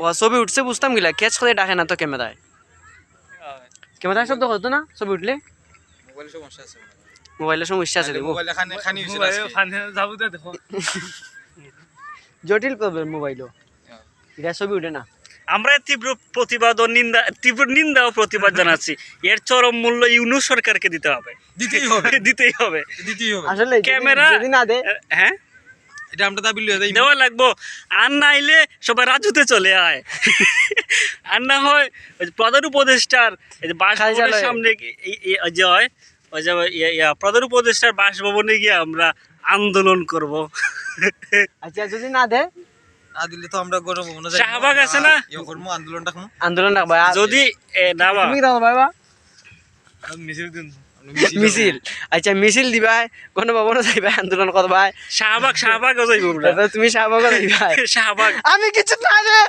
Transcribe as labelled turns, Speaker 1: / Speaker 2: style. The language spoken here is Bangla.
Speaker 1: ও ছবি উঠছে বুঝতাম গিলা। ক্যাচ করে ডাকে না তো ক্যামেরায় ক্যামেরায় শব্দ করতো না? ছবি উঠলে?
Speaker 2: মোবাইলে সমস্যা আছে
Speaker 1: মোবাইলের সমস্যা আছে জটিল প্রবলেম মোবাইলও? এটা ছবি উঠে না?
Speaker 3: আমরা তীব্র প্রতিবাদ ও নিন্দা তীব্র নিন্দা ও প্রতিবাদ জানাচ্ছি। এর চরম মূল্য ইউনু সরকারকে দিতে হবে।
Speaker 2: দিতেই হবে।
Speaker 3: দিতেই হবে।
Speaker 2: দিতেই হবে।
Speaker 1: আসলে
Speaker 3: ক্যামেরা
Speaker 1: যদি না দে
Speaker 3: হ্যাঁ?
Speaker 2: এটা আমরা দাবি লইয়া যাই
Speaker 3: দেওয়া লাগবো। আর না আইলে সবাই রাজুতে চলে আয়। আর না হয় ওই প্রধান উপদেষ্টার বাসভবনের সামনে যে হয় ওই যে প্রধান উপদেষ্টার বাসভবনে গিয়ে আমরা আন্দোলন করব।
Speaker 1: আচ্ছা যদি না দে
Speaker 2: না দিলে তো আমরা গরম হব না
Speaker 3: শাহবাগ আছে না?
Speaker 2: ইয়ে করব
Speaker 1: আন্দোলন রাখবা।
Speaker 3: যদি এ, না বা
Speaker 1: তুমি দাও
Speaker 4: মিছিল দিন
Speaker 1: মিছিল আচ্ছা মিছিল দিবাই দিবা ভবন যাইবা আন্দোলন করবাই
Speaker 3: শাহবাগ শাহবাগ যাইব
Speaker 1: তুমি শাহবাগ যাইবা
Speaker 3: শাহবাগ।
Speaker 1: আমি কিছু না রে।